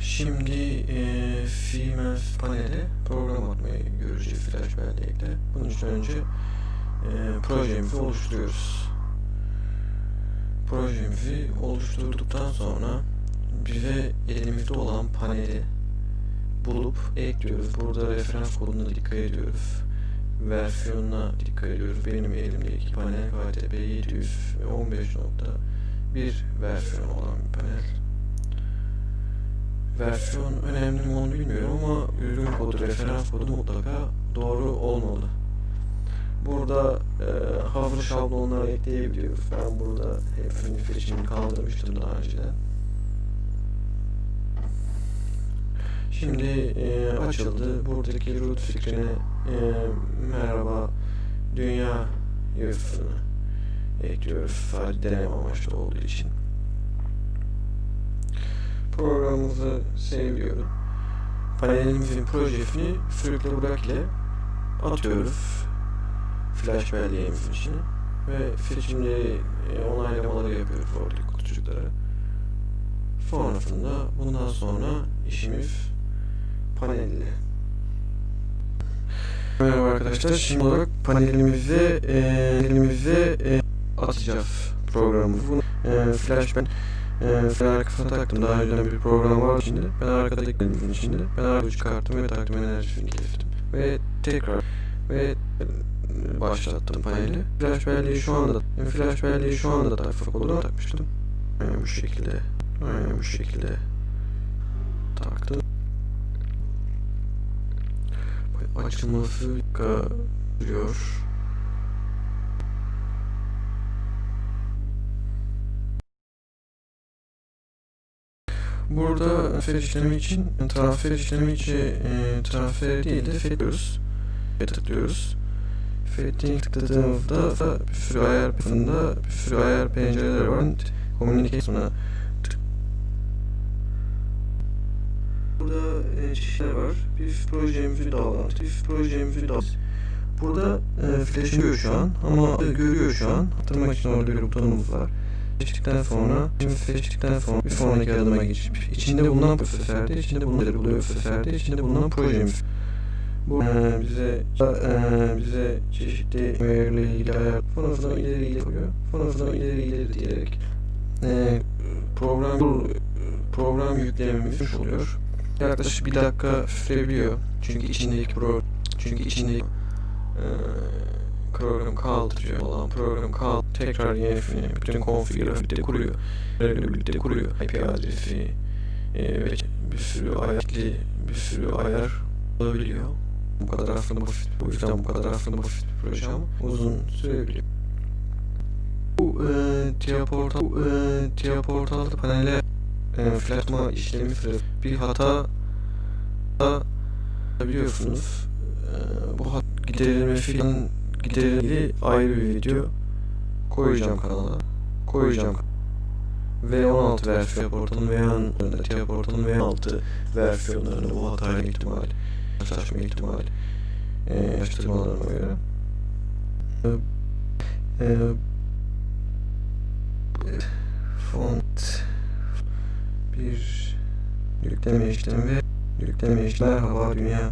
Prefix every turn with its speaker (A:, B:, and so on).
A: Şimdi e, FreeMath paneli program atmayı göreceğiz Flash belleğiyle. Bunun için önce e, projemizi oluşturuyoruz. Projemizi oluşturduktan sonra bize elimizde olan paneli bulup ekliyoruz. Burada referans koduna dikkat ediyoruz. Versiyonuna dikkat ediyoruz. Benim elimdeki panel KTP 715.1 versiyon olan bir panel. Versiyon önemli mi onu bilmiyorum ama ürün kodu, referans kodu mutlaka doğru olmalı. Burada e, hazır şablonları ekleyebiliyoruz. Ben burada hepsini seçimini kaldırmıştım daha önceden. Şimdi e, açıldı. Buradaki root fikrine e, merhaba dünya yazısını ekliyoruz. Sadece deneme amaçlı olduğu için. Programımızı seviyorum. Panelimizin projesini sürükle bırak ile atıyoruz. Flash belleğimizin içine ve seçimleri e, onaylamaları yapıyoruz oradaki kutucuklara. Sonrasında bundan sonra işimiz panelle. Merhaba arkadaşlar. Şimdi olarak panelimize e, panelimize e, atacağız programımızı. Bunu e, flash ben e, flash arkasına taktım. Daha önceden bir program var içinde. Ben arkadaki panelimizin içinde. Ben arkayı çıkarttım ve taktım enerjisini kestim. Ve tekrar ve başlattım paneli. Flash belleği şu anda e, flash belleği şu anda da takfa koduna takmıştım. Aynen bu şekilde. Aynen bu şekilde taktım. Açılması duruyor. Burada transfer işlemi için transfer işlemi için e, transfer değil de fediyoruz. Fed tıklıyoruz. Fetting tıkladığımızda bir sürü ayar kısmında bir sürü ayar pencereleri var. Communication'a Burada e, çeşitler var. Biz projemizi bağlantı, biz projemizi bağlantı. Burada e, flash'ı şu an ama görüyor şu an. Attırmak için orada bir butonumuz var. Seçtikten sonra, şimdi seçtikten sonra bir sonraki adıma geçip içinde bulunan prosesörde, içinde bulunan buluyor prosesörde, içinde bulunan projemiz. Bu e, bize e, bize çeşitli verilerle ilgili ayar fonofonu ileri ileri koyuyor. Fonofonu ileri ileri diyerek e, program program yüklememiz oluyor. Yaklaşık bir dakika sürebiliyor. Çünkü içindeki pro çünkü içindeki e, program kaldırıyor olan program kal tekrar yeni bütün konfigürasyonu kuruyor. Böyle birlikte kuruyor. IP adresi e, ve bir sürü ayarlı bir sürü ayar olabiliyor. Bu kadar aslında basit. Bu yüzden bu kadar aslında basit bir proje ama uzun sürebiliyor. Bu e, TIA portal bu, e, TIA portalda panele e, flatma işlemi sırasında bir hata da biliyorsunuz e, bu hat giderilmesi falan giderilmeli ayrı bir video. Koyacağım kanala. Koyacağım. V16 versiyon portalın V16 TIA portalın V16 versiyonlarında bu hatayla ihtimal saçma ihtimal e, araştırmalarıma göre. E, e, font bir yükleme işlemi ve yükleme işlemi. Merhaba dünya